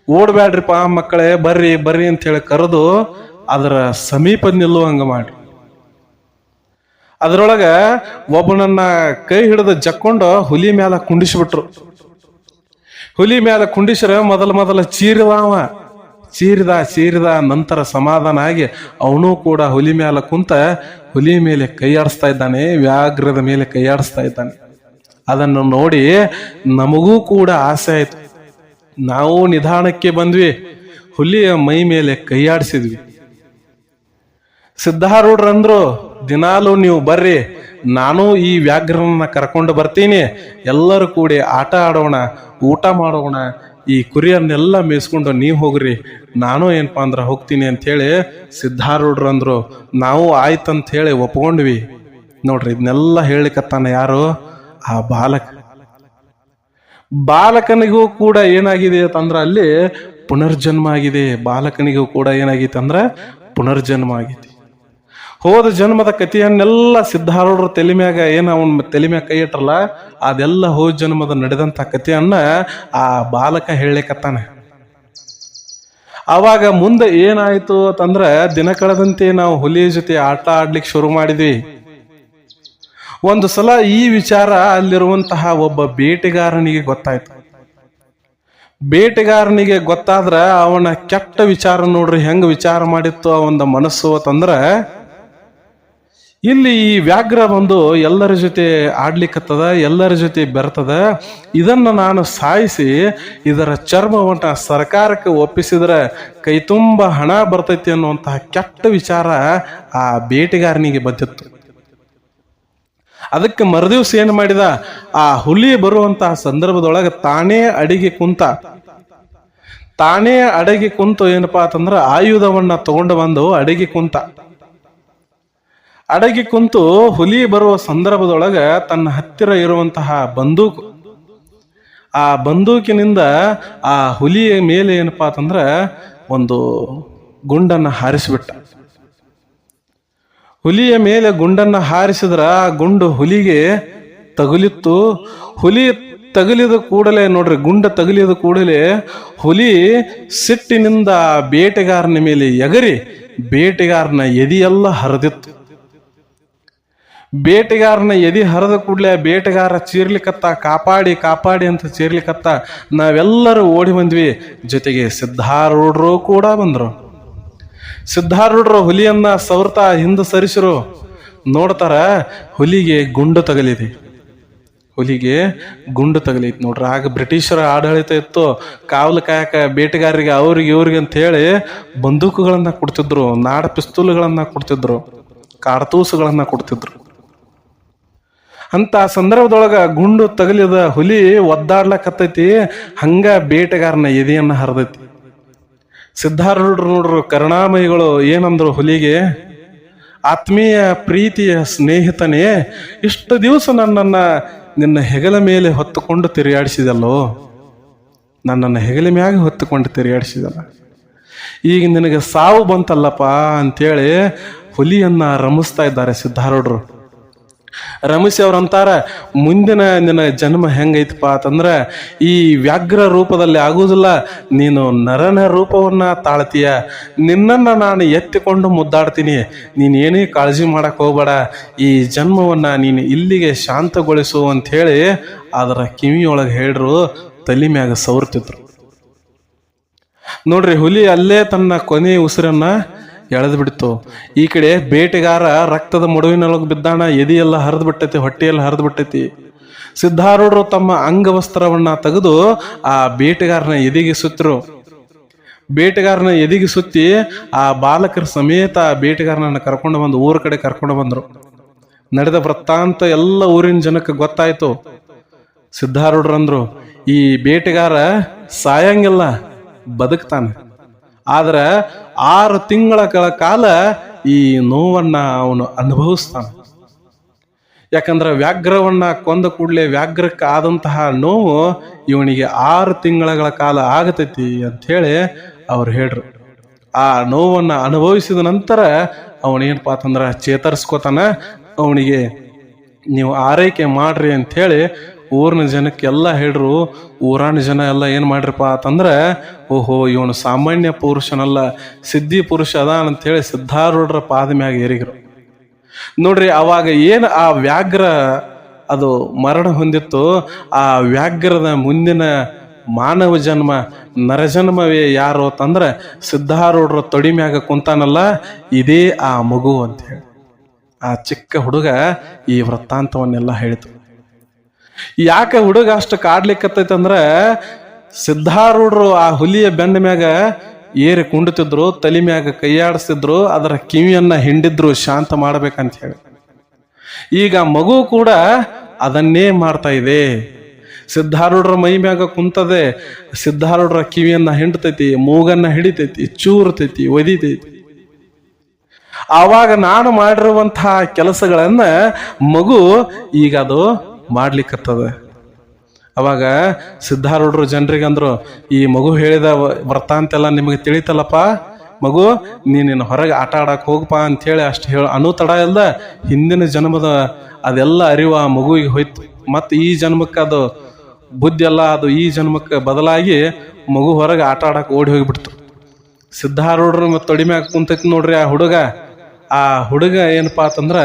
ಓಡ್ಬ್ಯಾಡ್ರಿಪ್ಪ ಮಕ್ಕಳೇ, ಬರ್ರಿ ಬರ್ರಿ ಅಂತ ಹೇಳಿ ಕರೆದು ಅದರ ಸಮೀಪ ನಿಲ್ಲುವಂಗ ಮಾಡಿ. ಅದರೊಳಗ ಒಬ್ಬನನ್ನ ಕೈ ಹಿಡಿದು ಜಕ್ಕೊಂಡು ಹುಲಿ ಮ್ಯಾಲ ಕುಂಡಿಸ್ಬಿಟ್ರು. ಹುಲಿ ಮ್ಯಾಲ ಕುಂಡಿಸ್ರ ಮೊದಲ ಮೊದಲ ಚೀರಿದ ಅವ. ಚೀರಿದ ಚೀರಿದ ನಂತರ ಸಮಾಧಾನ ಆಗಿ ಅವನು ಕೂಡ ಹುಲಿ ಮ್ಯಾಲ ಕುಂತ ಹುಲಿ ಮೇಲೆ ಕೈಯಾಡಿಸ್ತಾ ಇದ್ದಾನೆ, ವ್ಯಾಘ್ರದ ಮೇಲೆ ಕೈಯಾಡಿಸ್ತಾ ಇದ್ದಾನೆ. ಅದನ್ನು ನೋಡಿ ನಮಗೂ ಕೂಡ ಆಸೆ ಆಯ್ತು. ನಾವು ನಿಧಾನಕ್ಕೆ ಬಂದ್ವಿ, ಹುಲಿಯ ಮೈ ಮೇಲೆ ಕೈಯಾಡಿಸಿದ್ವಿ ಸಿದ್ಧಾರೂಢರಂದ್ರು ದಿನಾಲು ನೀವು ಬರ್ರಿ. ನಾನು ಈ ವ್ಯಾಘ್ರನ ಕರ್ಕೊಂಡು ಬರ್ತೀನಿ. ಎಲ್ಲರೂ ಕೂಡಿ ಆಟ ಆಡೋಣ, ಊಟ ಮಾಡೋಣ, ಈ ಕುರಿಯನ್ನೆಲ್ಲ ಮೇಯಿಸ್ಕೊಂಡು ನೀವು ಹೋಗ್ರಿ. ನಾನು ಏನಪ್ಪಾ ಅಂದ್ರೆ ಹೋಗ್ತೀನಿ ಅಂಥೇಳಿ ಹೇಳಿ ಸಿದ್ಧಾರೂಢರಂದ್ರು ನಾವು ಆಯ್ತಂತ ಹೇಳಿ ಒಪ್ಕೊಂಡ್ವಿ. ನೋಡ್ರಿ ಇದನ್ನೆಲ್ಲ ಹೇಳಿಕತ್ತಾನ ಯಾರು? ಆ ಬಾಲಕ. ಬಾಲಕನಿಗೂ ಕೂಡ ಏನಾಗಿದೆ ಅಂತಂದ್ರೆ ಅಲ್ಲಿ ಪುನರ್ಜನ್ಮ ಆಗಿದೆ. ಬಾಲಕನಿಗೂ ಕೂಡ ಏನಾಗಿದೆ ಅಂದ್ರ ಪುನರ್ಜನ್ಮ ಆಗಿದೆ. ಹೋದ ಜನ್ಮದ ಕಥೆಯನ್ನೆಲ್ಲ ಸಿದ್ಧಾರೂಢರ ತಲೆ ಮ್ಯಾಗ ಏನ ಅವನ ತಲೆ ಮ್ಯಾಗ ಕೈ ಇಟ್ರಲ್ಲ, ಅದೆಲ್ಲ ಹೋದ ಜನ್ಮದ ನಡೆದಂತ ಕಥೆಯನ್ನ ಆ ಬಾಲಕ ಹೇಳಿಕತ್ತಾನೆ ಅವಾಗ ಮುಂದೆ ಏನಾಯ್ತು ಅಂತಂದ್ರೆ, ದಿನ ಕಳೆದಂತೆ ನಾವು ಹುಲಿಯ ಜೊತೆ ಆಟ ಆಡ್ಲಿಕ್ಕೆ ಶುರು ಮಾಡಿದ್ವಿ. ಒಂದು ಸಲ ಈ ವಿಚಾರ ಅಲ್ಲಿರುವಂತಹ ಒಬ್ಬ ಬೇಟೆಗಾರನಿಗೆ ಗೊತ್ತಾಯ್ತು. ಬೇಟೆಗಾರನಿಗೆ ಗೊತ್ತಾದ್ರ ಅವನ ಕೆಟ್ಟ ವಿಚಾರ ನೋಡ್ರಿ, ಹೆಂಗ ವಿಚಾರ ಮಾಡಿತ್ತು ಅವನ ಮನಸ್ಸು ಅಂತಂದ್ರ ಇಲ್ಲಿ ಈ ವ್ಯಾಘ್ರ ಬಂದು ಎಲ್ಲರ ಜೊತೆ ಆಡ್ಲಿಕ್ಕತ್ತದ ಎಲ್ಲರ ಜೊತೆ ಬೆರ್ತದ. ಇದನ್ನು ನಾನು ಸಾಯಿಸಿ ಇದರ ಚರ್ಮವನ್ನು ಸರ್ಕಾರಕ್ಕೆ ಒಪ್ಪಿಸಿದ್ರೆ ಕೈ ತುಂಬ ಹಣ ಬರ್ತೈತಿ ಅನ್ನುವಂತಹ ಕೆಟ್ಟ ವಿಚಾರ ಆ ಬೇಟೆಗಾರನಿಗೆ ಬಂದಿತ್ತು. ಅದಕ್ಕೆ ಮರುದಿವ್ಸ ಏನು ಮಾಡಿದ? ಆ ಹುಲಿ ಬರುವಂತಹ ಸಂದರ್ಭದೊಳಗೆ ತಾನೇ ಅಡಿಗೆ ಕುಂತ, ತಾನೇ ಅಡಗಿ ಕುಂತು ಏನಪ್ಪಾ ಅಂತಂದ್ರೆ ಆಯುಧವನ್ನ ತಗೊಂಡು ಬಂದು ಅಡಗಿ ಕುಂತ. ಅಡಗಿ ಕುಂತು ಹುಲಿ ಬರುವ ಸಂದರ್ಭದೊಳಗ ತನ್ನ ಹತ್ತಿರ ಇರುವಂತಹ ಬಂದೂಕು. ಆ ಬಂದೂಕಿನಿಂದ ಆ ಹುಲಿಯ ಮೇಲೆ ಏನಪ್ಪಾ ಅಂತಂದ್ರೆ ಒಂದು ಗುಂಡನ್ನ ಹಾರಿಸಿಬಿಟ್ಟ. ಹುಲಿಯ ಮೇಲೆ ಗುಂಡನ್ನ ಹಾರಿಸಿದ್ರ ಆ ಗುಂಡು ಹುಲಿಗೆ ತಗುಲಿತ್ತು. ಹುಲಿ ತಗುಲಿದ ಕೂಡಲೇ ನೋಡ್ರಿ, ಗುಂಡ ತಗುಲಿದ ಕೂಡಲೇ ಹುಲಿ ಸಿಟ್ಟಿನಿಂದ ಬೇಟೆಗಾರನ ಮೇಲೆ ಎಗರಿ, ಬೇಟೆಗಾರನ ಎದೆಯೆಲ್ಲ ಹರಿದಿತ್ತು. ಬೇಟೆಗಾರನ ಎದಿ ಹರಿದ ಕೂಡಲೇ ಬೇಟೆಗಾರ ಚೀರ್ಲಿಕತ್ತ ಕಾಪಾಡಿ ಕಾಪಾಡಿ ಅಂತ ಚೀರ್ಲಿಕತ್ತ ನಾವೆಲ್ಲರೂ ಓಡಿ ಬಂದ್ವಿ. ಜೊತೆಗೆ ಸಿದ್ಧಾರೂಢರು ಕೂಡ ಬಂದರು. ಸಿದ್ಧಾರೂಢರು ಹುಲಿಯನ್ನ ಸವರ್ತಾ ಹಿಂದೆ ಸರಿಸರು. ನೋಡ್ತಾರ, ಹುಲಿಗೆ ಗುಂಡು ತಗಲಿದೆ. ಹುಲಿಗೆ ಗುಂಡು ತಗಲೈತಿ ನೋಡ್ರಿ, ಆಗ ಬ್ರಿಟಿಷರ ಆಡಳಿತ ಇತ್ತು. ಕಾವಲು ಕಾಯಕ ಬೇಟೆಗಾರರಿಗೆ, ಅವ್ರಿಗೆ, ಇವ್ರಿಗೆ ಅಂತ ಹೇಳಿ ಬಂದೂಕುಗಳನ್ನ ಕೊಡ್ತಿದ್ರು, ನಾಡ ಪಿಸ್ತೂಲ್ಗಳನ್ನ ಕೊಡ್ತಿದ್ರು, ಕಾಡ್ತೂಸುಗಳನ್ನ ಕೊಡ್ತಿದ್ರು. ಅಂತ ಸಂದರ್ಭದೊಳಗ ಗುಂಡು ತಗಲಿದ ಹುಲಿ ಒದ್ದಾಡ್ಲಕತ್ತೈತಿ, ಹಂಗ ಬೇಟೆಗಾರನ ಎದೆಯನ್ನ ಹರಿದೈತಿ. ಸಿದ್ಧಾರೂಢರು ನೋಡ್ರು, ಕರುಣಾಮಯಿಗಳು ಏನಂದ್ರು ಹುಲಿಗೆ, ಆತ್ಮೀಯ ಪ್ರೀತಿಯ ಸ್ನೇಹಿತನೇ, ಇಷ್ಟು ದಿವಸ ನನ್ನನ್ನ ನಿನ್ನ ಹೆಗಲ ಮೇಲೆ ಹೊತ್ತುಕೊಂಡು ತಿರುಗಾಡಿಸಿದಲ್ಲೋ ನನ್ನನ್ನು ಹೆಗಲ ಮ್ಯಾಗೆ ಹೊತ್ತುಕೊಂಡು ತಿರುಗಾಡಿಸಿದಲ್ಲ ಈಗ ನಿನಗೆ ಸಾವು ಬಂತಲ್ಲಪ್ಪ ಅಂತೇಳಿ ಹುಲಿಯನ್ನ ರಮಿಸ್ತಾ ಇದ್ದಾರೆ ಸಿದ್ಧಾರೂಢರು. ರಮಿಸಿ ಅವ್ರಂತಾರ ಮುಂದಿನ ನಿನ್ನ ಜನ್ಮ ಹೆಂಗೈತಪ್ಪ ಅಂತಂದ್ರ, ಈ ವ್ಯಾಘ್ರ ರೂಪದಲ್ಲಿ ಆಗುವುದಿಲ್ಲ ನೀನು ನರನ ರೂಪವನ್ನ ತಾಳ್ತೀಯ. ನಿನ್ನನ್ನ ನಾನು ಎತ್ತಿಕೊಂಡು ಮುದ್ದಾಡ್ತೀನಿ. ನೀನು ಏನೇ ಕಾಳಜಿ ಮಾಡಕ್ ಹೋಗ್ಬೇಡ. ಈ ಜನ್ಮವನ್ನ ನೀನು ಇಲ್ಲಿಗೆ ಶಾಂತಗೊಳಿಸು ಅಂತ ಹೇಳಿ ಅದರ ಕಿವಿಯೊಳಗೆ ಹೇಳ್ರು, ತಲೆ ಮ್ಯಾಗ ಸವರ್ತಿದ್ರು. ನೋಡ್ರಿ ಹುಲಿ ಅಲ್ಲೇ ತನ್ನ ಕೊನೆ ಉಸಿರನ್ನ ಎಳೆದು ಬಿಡ್ತು. ಈ ಕಡೆ ಬೇಟೆಗಾರ ರಕ್ತದ ಮಡುವಿನೊಳಗೆ ಬಿದ್ದಾಣ, ಎದೆಯೆಲ್ಲ ಹರಿದು ಬಿಟ್ಟೈತಿ, ಹೊಟ್ಟೆಯಲ್ಲಿ ಹರಿದು ಬಿಟ್ಟೈತಿ. ಸಿದ್ಧಾರೂಢರು ತಮ್ಮ ಅಂಗವಸ್ತ್ರವನ್ನ ತೆಗೆದು ಆ ಬೇಟೆಗಾರನ ಎದೆಗೆ ಸುತ್ತರು ಬೇಟೆಗಾರನ ಎದೆಗೆ ಸುತ್ತಿ ಆ ಬಾಲಕರ ಸಮೇತ ಆ ಬೇಟೆಗಾರನನ್ನ ಕರ್ಕೊಂಡು ಬಂದು ಊರ ಕಡೆ ಕರ್ಕೊಂಡು ಬಂದರು. ನಡೆದ ವೃತ್ತಾಂತ ಎಲ್ಲ ಊರಿನ ಜನಕ್ಕೆ ಗೊತ್ತಾಯ್ತು. ಸಿದ್ಧಾರೂಢರಂದ್ರು, ಈ ಬೇಟೆಗಾರ ಸಾಯಂಗಿಲ್ಲ, ಬದುಕ್ತಾನೆ. ಆದ್ರೆ ಆರು ತಿಂಗಳ ಕಾಲ ಈ ನೋವನ್ನ ಅವನು ಅನುಭವಿಸ್ತಾನೆ. ಯಾಕಂದ್ರೆ ವ್ಯಾಘ್ರವನ್ನ ಕೊಂದ ಕೂಡಲೇ ವ್ಯಾಘ್ರಕ್ಕೆ ಆದಂತಹ ನೋವು ಇವನಿಗೆ ಆರು ತಿಂಗಳ ಕಾಲ ಆಗತೈತಿ ಹೇಳಿ ಅವ್ರು ಹೇಳ್ರು. ಆ ನೋವನ್ನ ಅನುಭವಿಸಿದ ನಂತರ ಅವನೇನಪ್ಪ ಅಂತಂದ್ರೆ ಚೇತರಿಸ್ಕೋತಾನ, ಅವನಿಗೆ ನೀವು ಆರೈಕೆ ಮಾಡ್ರಿ ಅಂತ ಹೇಳಿ ಊರಿನ ಜನಕ್ಕೆಲ್ಲ ಹೇಳ್ರು ಊರಾಣ ಜನ ಎಲ್ಲ ಏನು ಮಾಡ್ರಪ್ಪ ಅಂತಂದ್ರೆ, ಓಹೋ, ಇವನು ಸಾಮಾನ್ಯ ಪುರುಷನಲ್ಲ, ಸಿದ್ಧಿ ಪುರುಷ ಅದ ಅಂತ ಹೇಳಿ ಸಿದ್ಧಾರೂಢರ ಪಾದ ಮ್ಯಾಗ ಏರಿಗರು ನೋಡ್ರಿ, ಅವಾಗ ಏನು ಆ ವ್ಯಾಘ್ರ, ಅದು ಮರಣ ಹೊಂದಿತ್ತು, ಆ ವ್ಯಾಘ್ರದ ಮುಂದಿನ ಮಾನವ ಜನ್ಮ, ನರಜನ್ಮವೇ ಯಾರು ಅಂತಂದ್ರೆ, ಸಿದ್ಧಾರೂಢರ ತೊಡಿ ಮ್ಯಾಗ ಕುಂತಾನಲ್ಲ, ಇದೇ ಆ ಮಗು ಅಂತ ಹೇಳಿ ಆ ಚಿಕ್ಕ ಹುಡುಗ ಈ ವೃತ್ತಾಂತವನ್ನೆಲ್ಲ ಹೇಳಿತು. ಯಾಕೆ ಹುಡುಗ ಅಷ್ಟು ಕಾಡ್ಲಿಕ್ಕತ್ತೈತೆ ಅಂದ್ರೆ ಸಿದ್ಧಾರೂಢರು ಆ ಹುಲಿಯ ಬೆನ್ನ ಮ್ಯಾಗ ಏರಿ ಕುಂಡುತ್ತಿದ್ರು ತಲೆ ಮ್ಯಾಗ ಕೈಯಾಡಿಸ್ತಿದ್ರು, ಅದರ ಕಿವಿಯನ್ನ ಹಿಂಡಿದ್ರು, ಶಾಂತ ಮಾಡ್ಬೇಕಂತ ಹೇಳಿ. ಈಗ ಮಗು ಕೂಡ ಅದನ್ನೇ ಮಾಡ್ತಾ ಇದೆ. ಸಿದ್ಧಾರೂಢರ ಮೈ ಮ್ಯಾಗ ಕುಂತದೆ, ಸಿದ್ಧಾರೂಢರ ಕಿವಿಯನ್ನ ಹಿಂಡ್ತೈತಿ, ಮೂಗನ್ನ ಹಿಡಿತೈತಿ, ಚೂರ್ತೈತಿ, ಒದಿತೈತಿ. ಆವಾಗ ನಾನು ಮಾಡಿರುವಂತಹ ಕೆಲಸಗಳನ್ನ ಮಗು ಈಗ ಅದು ಮಾಡ್ಲಿಕ್ಕತ್ತದ ಅವಾಗ ಸಿದ್ಧಾರೂಢರು ಜನರಿಗೆ ಅಂದ್ರು, ಈ ಮಗು ಹೇಳಿದ ವ್ರತ ವೃತ್ತಾಂತ ಎಲ್ಲ ನಿಮಗೆ ತಿಳಿತಲ್ಲಪ್ಪ? ಮಗು ನೀನಿನ್ನು ಹೊರಗೆ ಆಟ ಆಡಕ್ ಹೋಗಪ್ಪ ಅಂತ ಹೇಳಿ ಅಷ್ಟು ಹೇಳ ಅನು ತಡ ಇಲ್ದ ಹಿಂದಿನ ಜನ್ಮದ ಅದೆಲ್ಲ ಅರಿವು ಆ ಮಗುವಿಗೆ ಹೋಯ್ತು. ಮತ್ತು ಈ ಜನ್ಮಕ್ಕೆ ಅದು ಬುದ್ಧಿ ಎಲ್ಲ ಅದು ಈ ಜನ್ಮಕ್ಕೆ ಬದಲಾಗಿ ಮಗು ಹೊರಗೆ ಆಟ ಆಡಕ್ಕೆ ಓಡಿ ಹೋಗಿಬಿಡ್ತು. ಸಿದ್ಧಾರೂಢರು ಮತ್ತು ತೊಡಿಮೆ ಕುಂತೈತಿ ನೋಡ್ರಿ ಆ ಹುಡುಗ. ಆ ಹುಡುಗ ಏನಪ್ಪಾ ಅಂತಂದ್ರ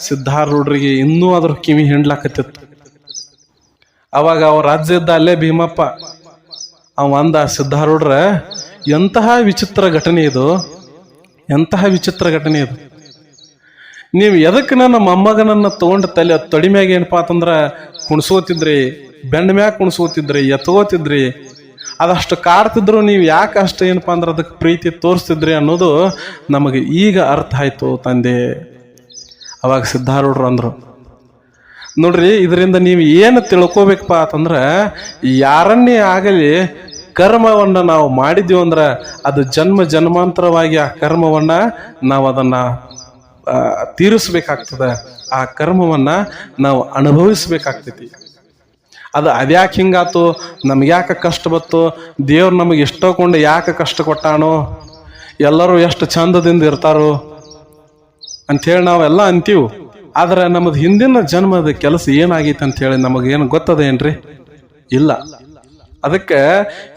ಸಿದ್ಧಾರೂಢರಿಗೆ ಇನ್ನೂ ಅದ್ರ ಕಿವಿ ಹಿಂಡ್ಲಾಕತ್ತಿತ್ತು. ಅವಾಗ ಅವ ರಾಜ್ಯ ಇದ್ದ ಅಲ್ಲೇ ಭೀಮಪ್ಪ. ಅವ ಅಂದ ಸಿದ್ಧಾರೂಢ್ರ ಎಂತಹ ವಿಚಿತ್ರ ಘಟನೆ ಇದು? ಎಂತಹ ವಿಚಿತ್ರ ಘಟನೆ ಇದು? ನೀವು ಎದಕ್ಕೆ ನನ್ನ ಮೊಮ್ಮಗನನ್ನ ತಗೊಂಡು ತಲೆ ತೊಡಿ ಮ್ಯಾಗ ಏನಪ್ಪಾ ಅಂತಂದ್ರ ಕುಣಿಸ್ಕೋತಿದ್ರಿ, ಬೆಂಡ್ ಮ್ಯಾಗ ಕುಣಿಸ್ಕೋತಿದ್ರಿ, ಎತ್ಕೋತಿದ್ರಿ ಅದಷ್ಟು ಕಾಡ್ತಿದ್ರು ನೀವು ಯಾಕೆ ಅಷ್ಟು ಏನಪ್ಪ ಅಂದ್ರೆ ಅದಕ್ಕೆ ಪ್ರೀತಿ ತೋರಿಸ್ತಿದ್ರಿ ಅನ್ನೋದು ನಮಗೆ ಈಗ ಅರ್ಥ ಆಯ್ತು ತಂದೆ. ಅವಾಗ ಸಿದ್ಧಾರೂಢರು ಅಂದ್ರು, ನೋಡ್ರಿ ಇದರಿಂದ ನೀವು ಏನು ತಿಳ್ಕೋಬೇಕಪ್ಪ ಅಂತಂದ್ರೆ ಯಾರನ್ನೇ ಆಗಲಿ ಕರ್ಮವನ್ನ ನಾವು ಮಾಡಿದ್ದೀವಿ ಅಂದ್ರೆ ಅದು ಜನ್ಮ ಜನ್ಮಾಂತರವಾಗಿ ಆ ಕರ್ಮವನ್ನ ನಾವು ಅದನ್ನ ತೀರಿಸಬೇಕಾಗ್ತದೆ. ಆ ಕರ್ಮವನ್ನ ನಾವು ಅನುಭವಿಸ್ಬೇಕಾಗ್ತೈತಿ. ಅದು ಅದ್ಯಾಕೆ ಹಿಂಗಾತು? ನಮ್ಗೆ ಯಾಕೆ ಕಷ್ಟ ಬತ್ತು ದೇವ್ರು ನಮಗೆ ಎಷ್ಟೋ ಕೊಂಡು ಯಾಕೆ ಕಷ್ಟ ಕೊಟ್ಟಾನೋ? ಎಲ್ಲರೂ ಎಷ್ಟು ಚಂದದಿಂದ ಇರ್ತಾರೋ? ಅಂಥೇಳಿ ನಾವೆಲ್ಲ ಅಂತೀವಿ. ಆದರೆ ನಮ್ಮದು ಹಿಂದಿನ ಜನ್ಮದ ಕೆಲಸ ಏನಾಗೈತೆ ಅಂಥೇಳಿ ನಮಗೇನು ಗೊತ್ತದೇನ್ರಿ? ಇಲ್ಲ. ಅದಕ್ಕೆ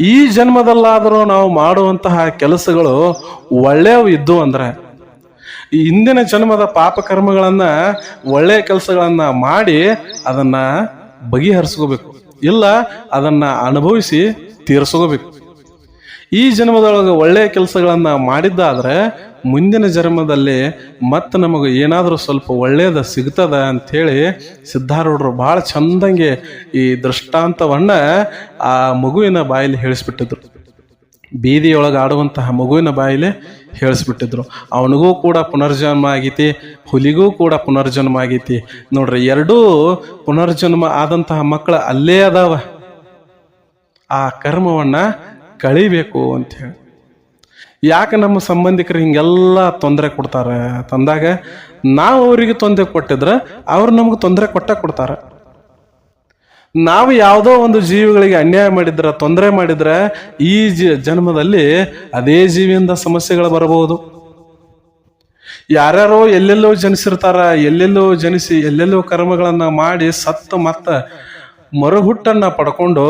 ಈ ಜನ್ಮದಲ್ಲಾದರೂ ನಾವು ಮಾಡುವಂತಹ ಕೆಲಸಗಳು ಒಳ್ಳೆಯವು ಇದ್ದು ಅಂದ್ರೆ, ಈ ಹಿಂದಿನ ಜನ್ಮದ ಪಾಪಕರ್ಮಗಳನ್ನು ಒಳ್ಳೆಯ ಕೆಲಸಗಳನ್ನು ಮಾಡಿ ಅದನ್ನ ಬಗೆಹರಿಸ್ಕೋಬೇಕು. ಇಲ್ಲ, ಅದನ್ನ ಅನುಭವಿಸಿ ತೀರಿಸ್ಕೋಬೇಕು. ಈ ಜನ್ಮದೊಳಗೆ ಒಳ್ಳೆಯ ಕೆಲಸಗಳನ್ನ ಮಾಡಿದ್ದಾದ್ರೆ ಮುಂದಿನ ಜನ್ಮದಲ್ಲಿ ಮತ್ತೆ ನಮಗೆ ಏನಾದರೂ ಸ್ವಲ್ಪ ಒಳ್ಳೆಯದ ಸಿಗ್ತದ ಅಂಥೇಳಿ ಸಿದ್ಧಾರೂಢರು ಭಾಳ ಚಂದಂಗೆ ಈ ದೃಷ್ಟಾಂತವನ್ನ ಆ ಮಗುವಿನ ಬಾಯಲ್ಲಿ ಹೇಳಿಸ್ಬಿಟ್ಟಿದ್ರು. ಬೀದಿಯೊಳಗೆ ಆಡುವಂತಹ ಮಗುವಿನ ಬಾಯಿಲೆ ಹೇಳಿಸ್ಬಿಟ್ಟಿದ್ರು. ಅವನಿಗೂ ಕೂಡ ಪುನರ್ಜನ್ಮ ಆಗೈತಿ, ಹುಲಿಗೂ ಕೂಡ ಪುನರ್ಜನ್ಮ ಆಗೈತಿ. ನೋಡ್ರಿ, ಎರಡೂ ಪುನರ್ಜನ್ಮ ಆದಂತಹ ಮಕ್ಕಳು ಅಲ್ಲೇ ಅದಾವ. ಆ ಕರ್ಮವನ್ನ ಕಳಿಬೇಕು ಅಂತ ಹೇಳಿ. ಯಾಕೆ ನಮ್ಮ ಸಂಬಂಧಿಕರು ಹಿಂಗೆಲ್ಲ ತೊಂದರೆ ಕೊಡ್ತಾರೆ? ತಂದಾಗ, ನಾವು ಅವರಿಗೆ ತೊಂದರೆ ಕೊಟ್ಟಿದ್ರೆ ಅವ್ರು ನಮ್ಗೆ ತೊಂದರೆ ಕೊಟ್ಟ ಕೊಡ್ತಾರೆ. ನಾವು ಯಾವುದೋ ಒಂದು ಜೀವಿಗಳಿಗೆ ಅನ್ಯಾಯ ಮಾಡಿದ್ರೆ, ತೊಂದರೆ ಮಾಡಿದ್ರೆ, ಈ ಜನ್ಮದಲ್ಲಿ ಅದೇ ಜೀವಿಯಿಂದ ಸಮಸ್ಯೆಗಳು ಬರಬಹುದು. ಯಾರ್ಯಾರೋ ಎಲ್ಲೆಲ್ಲೋ ಜನಿಸಿರ್ತಾರ, ಎಲ್ಲೆಲ್ಲೋ ಜನಿಸಿ, ಎಲ್ಲೆಲ್ಲೋ ಕರ್ಮಗಳನ್ನ ಮಾಡಿ ಸತ್ತು ಮತ್ತ ಮರುಹುಟ್ಟನ್ನ ಪಡ್ಕೊಂಡು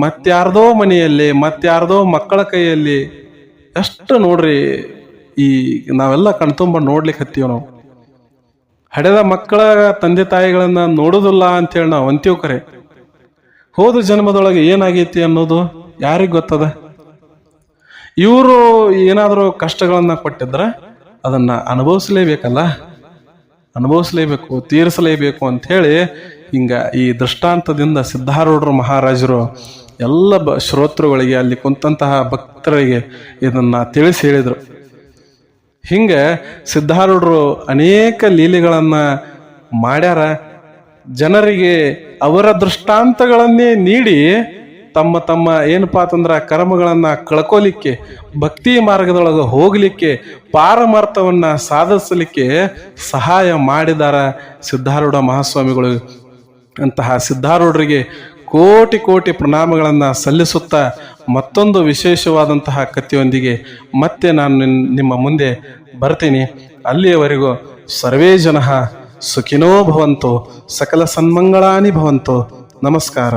ಮತ್ಯಾರ್ದೋ ಮನೆಯಲ್ಲಿ ಮತ್ಯಾರ್ದೋ ಮಕ್ಕಳ ಕೈಯಲ್ಲಿ ಎಷ್ಟು ನೋಡ್ರಿ, ಈ ನಾವೆಲ್ಲ ಕಣ್ತುಂಬ ನೋಡ್ಲಿಕ್ಕೆ ಹತ್ತೀವಿ ನಾವು. ಹಡೆದ ಮಕ್ಕಳ ತಂದೆ ತಾಯಿಗಳನ್ನ ನೋಡುದಿಲ್ಲ ಅಂತೇಳಿ ನಾವು ಅಂತೀವ್ ಕರೆ. ಹೋದ ಜನ್ಮದೊಳಗೆ ಏನಾಗೈತಿ ಅನ್ನೋದು ಯಾರಿಗೆ ಗೊತ್ತದ? ಇವರು ಏನಾದರೂ ಕಷ್ಟಗಳನ್ನು ಕೊಟ್ಟಿದ್ರೆ ಅದನ್ನ ಅನುಭವಿಸ್ಲೇಬೇಕಲ್ಲ? ಅನುಭವಿಸ್ಲೇಬೇಕು, ತೀರಿಸಲೇಬೇಕು ಅಂತ ಹೇಳಿ ಹಿಂಗ ಈ ದೃಷ್ಟಾಂತದಿಂದ ಸಿದ್ಧಾರೂಢರು, ಮಹಾರಾಜರು ಎಲ್ಲ ಬ ಶ್ರೋತೃಗಳಿಗೆ, ಅಲ್ಲಿ ಕುಂತಹ ಭಕ್ತರಿಗೆ ಇದನ್ನು ತಿಳಿಸಿ ಹೇಳಿದರು. ಹಿಂಗೆ ಸಿದ್ಧಾರೂಢರು ಅನೇಕ ಲೀಲೆಗಳನ್ನು ಮಾಡ್ಯಾರ. ಜನರಿಗೆ ಅವರ ದೃಷ್ಟಾಂತಗಳನ್ನೇ ನೀಡಿ ತಮ್ಮ ತಮ್ಮ ಏನಪ್ಪಾ ಅಂತಂದ್ರೆ ಕರ್ಮಗಳನ್ನು ಕಳ್ಕೊಲಿಕ್ಕೆ, ಭಕ್ತಿ ಮಾರ್ಗದೊಳಗೆ ಹೋಗಲಿಕ್ಕೆ, ಪಾರಮಾರ್ಥವನ್ನು ಸಾಧಿಸಲಿಕ್ಕೆ ಸಹಾಯ ಮಾಡಿದಾರ ಸಿದ್ಧಾರೂಢ ಮಹಾಸ್ವಾಮಿಗಳು. ಅಂತಹ ಸಿದ್ಧಾರೂಢರಿಗೆ ಕೋಟಿ ಕೋಟಿ ಪ್ರಣಾಮಗಳನ್ನು ಸಲ್ಲಿಸುತ್ತಾ ಮತ್ತೊಂದು ವಿಶೇಷವಾದಂತಹ ಕಥೆಯೊಂದಿಗೆ ಮತ್ತೆ ನಾನು ನಿಮ್ಮ ಮುಂದೆ ಬರ್ತೀನಿ. ಅಲ್ಲಿಯವರೆಗೂ ಸರ್ವೇ ಜನ ಸುಖಿನೋ ಭವಂತು ಸಕಲ ಸನ್ಮಂಗಳಾನಿ ಭವಂತು ನಮಸ್ಕಾರ